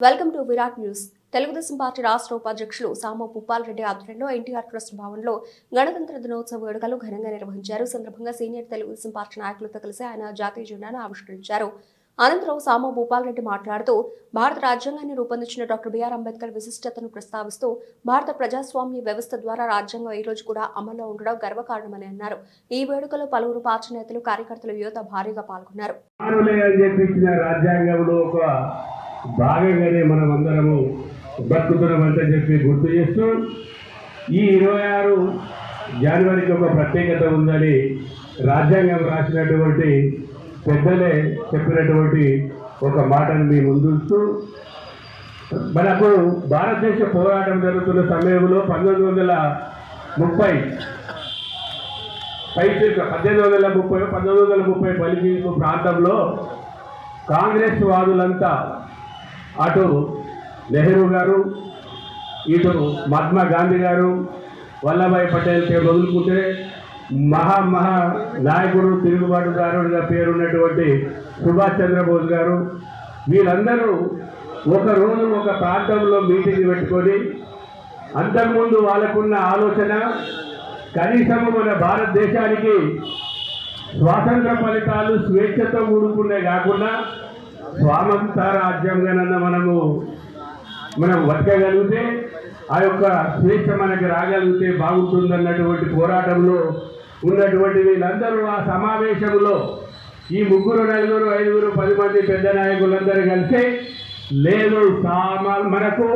Welcome to Virat news. Telugu Desam party రాష్ట్ర ఉపాధ్యక్షులు సామ పుప్పాల్ రెడ్డి ఆధ్వర్యంలో ఎన్టీఆర్ ట్రస్ట్ భవన్లో గణతంత్ర దినోత్సవ వేడుకలు ఘనంగా నిర్వహించారు. సందర్భంగా సీనియర్ తెలుగుదేశం పార్టీ నాయకులతో కలిసి ఆయన జాతీయ జెండాను ఆవిష్కరించారు. అనంతరం సామ భూపాల్ రెడ్డి మాట్లాడుతూ భారత రాజ్యాంగాన్ని రూపొందించిన డాక్టర్ బిఆర్ అంబేద్కర్ విశిష్టతను ప్రస్తావిస్తూ భారత ప్రజాస్వామ్య వ్యవస్థ ద్వారా రాజ్యాంగం ఈ రోజు కూడా అమల్లో ఉండడం గర్వకారణమని అన్నారు. ఈ వేడుకలో పలువురు పార్టీ నేతలు కార్యకర్తలు యువత భారీగా పాల్గొన్నారు. భాగంగానే మనం అందరము బతుకుతున్నామంటని చెప్పి గుర్తు చేస్తూ ఈ ఇరవై ఆరు జనవరికి ఒక ప్రత్యేకత ఉందని రాజ్యాంగం రాసినటువంటి పెద్దలే చెప్పినటువంటి ఒక మాటను మీ ముందుస్తూ మనకు భారతదేశ పోరాటం జరుగుతున్న సమయంలో పంతొమ్మిది వందల ముప్పై పైకి పద్దెనిమిది వందల ముప్పై పంతొమ్మిది వందల ముప్పై పలికి ప్రాంతంలో కాంగ్రెస్ వాదులంతా అటు నెహ్రూ గారు ఇటు మహాత్మా గాంధీ గారు వల్లభాయ్ పటేల్ పేరు వదులుకుంటే మహా మహా నాయకుడు తిరుగుబాటుదారుడిగా పేరున్నటువంటి సుభాష్ చంద్రబోస్ గారు వీళ్ళందరూ ఒకరోజు ఒక ప్రాంతంలో మీటింగ్ పెట్టుకొని అంతకుముందు వాళ్ళకున్న ఆలోచన కనీసం మన భారతదేశానికి స్వాతంత్ర ఫలితాలు స్వేచ్ఛతో కూడుకునే కాకుండా స్వామంత రాజ్యాంగానన్న మనము మనం బతకగలిగితే ఆ యొక్క స్వేచ్ఛ మనకి రాగలిగితే బాగుంటుందన్నటువంటి పోరాటంలో ఉన్నటువంటి వీళ్ళందరూ ఆ సమావేశంలో ఈ ముగ్గురు నలుగురు ఐదుగురు పది మంది పెద్ద నాయకులందరూ కలిసి లేదు సామ మనకు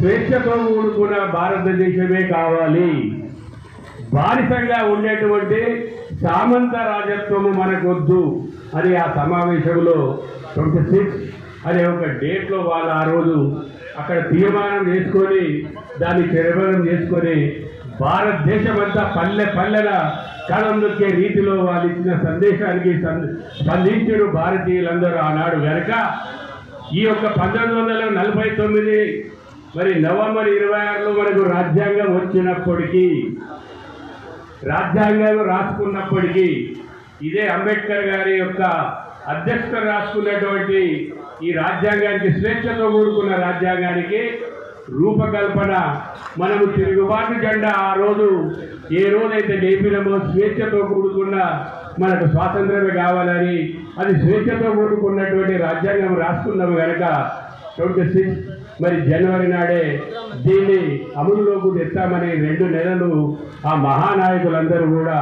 స్వేచ్ఛతో కూడుకున్న భారతదేశమే కావాలి. బానిసంగా ఉండేటువంటి సామంత రాజత్వము మనకొద్దు అని ఆ సమావేశంలో ట్వంటీ సిక్స్ అనే ఒక డేట్లో వాళ్ళు ఆ రోజు అక్కడ తీర్మానం చేసుకొని దాన్ని నిర్మాణం చేసుకొని భారతదేశం అంతా పల్లె పల్లెల కళం నొక్కే రీతిలో వాళ్ళు ఇచ్చిన సందేశానికి సం- భారతీయులందరూ ఆనాడు గనక. ఈ యొక్క పంతొమ్మిది వందల నలభై తొమ్మిది మరి నవంబర్ ఇరవై ఆరులో మనకు రాజ్యాంగం వచ్చినప్పటికీ రాజ్యాంగాలు రాసుకున్నప్పటికీ ఇదే అంబేద్కర్ గారి యొక్క అధ్యక్షత రాసుకున్నటువంటి ఈ రాజ్యాంగానికి స్వేచ్ఛతో కూడుకున్న రాజ్యాంగానికి రూపకల్పన మనము తిరుగుబాటు జెండా ఆ రోజు ఏ రోజైతే లేపినమో స్వేచ్ఛతో కూడుకున్న మనకు స్వాతంత్రమే కావాలని అది స్వేచ్ఛతో కూడుకున్నటువంటి రాజ్యాంగం రాసుకున్నాము కనుక ట్వంటీ సిక్స్ మరి జనవరి నాడే దీన్ని అమలులోకి తెస్తామని రెండు నెలలు ఆ మహానాయకులందరూ కూడా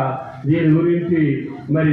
దీని గురించి మరి